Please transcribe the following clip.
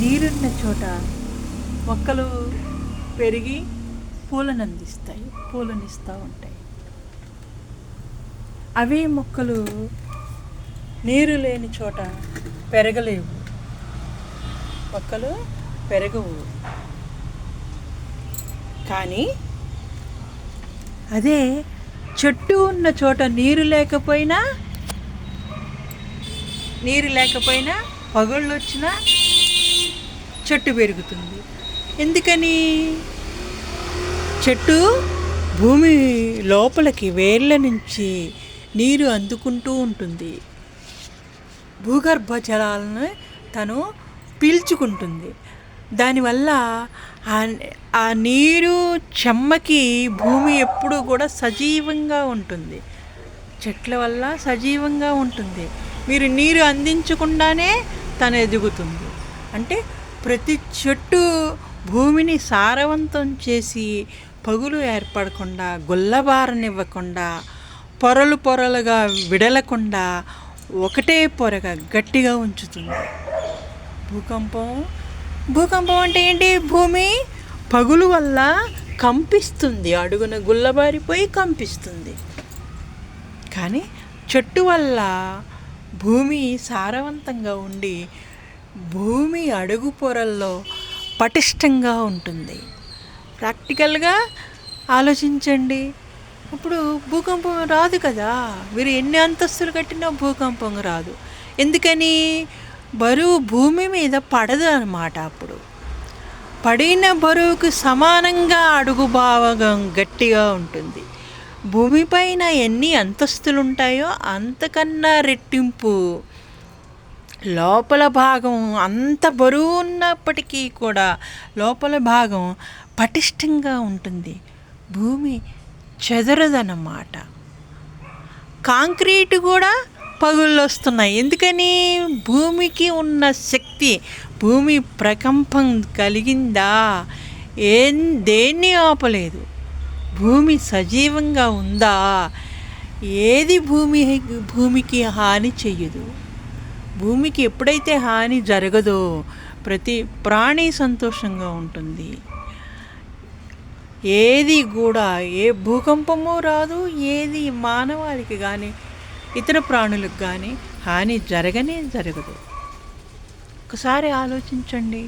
నీరున్న చోట మొక్కలు పెరిగి పూలను అందిస్తాయి పూలను ఇస్తూ ఉంటాయి. అవే మొక్కలు నీరు లేని చోట పెరగలేవు. మొక్కలు పెరగవు. కానీ అదే చెట్టు ఉన్న చోట నీరు లేకపోయినా నీరు లేకపోయినా పగుళ్ళు వచ్చినా చెట్టు పెరుగుతుంది. ఎందుకని? చెట్టు భూమి లోపలికి వేర్ల నుంచి నీరు అందుకుంటూ ఉంటుంది. భూగర్భ జలాలను తను పీల్చుకుంటుంది. దానివల్ల ఆ- ఆ నీరు చెమ్మకి భూమి ఎప్పుడూ కూడా సజీవంగా ఉంటుంది. చెట్ల వల్ల సజీవంగా ఉంటుంది. మీరు నీరు అందించకుండానే తను ఎదుగుతుంది. అంటే ప్రతి చెట్టు భూమిని సారవంతం చేసి పగులు ఏర్పడకుండా గుల్లబారనివ్వకుండా పొరలు పొరలుగా విడలకుండా ఒకటే పొరగా గట్టిగా ఉంచుతుంది. భూకంపం? భూకంపం అంటే ఏంటి? భూమి పగులు వల్ల కంపిస్తుంది. అడుగున గుల్లబారిపోయి కంపిస్తుంది. కానీ చెట్టు వల్ల భూమి సారవంతంగా ఉండి భూమి అడుగు పొరల్లో పటిష్టంగా ఉంటుంది. ప్రాక్టికల్గా ఆలోచించండి. ఇప్పుడు భూకంపం రాదు కదా. మీరు ఎన్ని అంతస్తులు కట్టినా భూకంపం రాదు. ఎందుకని? బరువు భూమి మీద పడదు అన్నమాట అప్పుడు. పడిన బరువుకు సమానంగా అడుగు భావగం గట్టిగా ఉంటుంది. భూమిపైన ఎన్ని అంతస్తులు ఉంటాయో అంతకన్నా రెట్టింపు లోపల భాగం అంత బరువు ఉన్నప్పటికీ కూడా లోపల భాగం పటిష్టంగా ఉంటుంది. భూమి చెదరదన్నమాట. కాంక్రీట్ కూడా పగుళ్ళు వస్తున్నాయి. ఎందుకని? భూమికి ఉన్న శక్తి భూమి ప్రకంపం కలిగిందా? ఏం దేన్ని ఆపలేదు? భూమి సజీవంగా ఉందా? ఏది భూమి భూమికి హాని చెయ్యదు? భూమికి ఎప్పుడైతే హాని జరగదో ప్రతి ప్రాణి సంతోషంగా ఉంటుంది. ఏది కూడా ఏ భూకంపము రాదు ఏది మానవాళికి కానీ ఇతర ప్రాణులకు కానీ హాని జరగనే జరగదు. ఒకసారి ఆలోచించండి.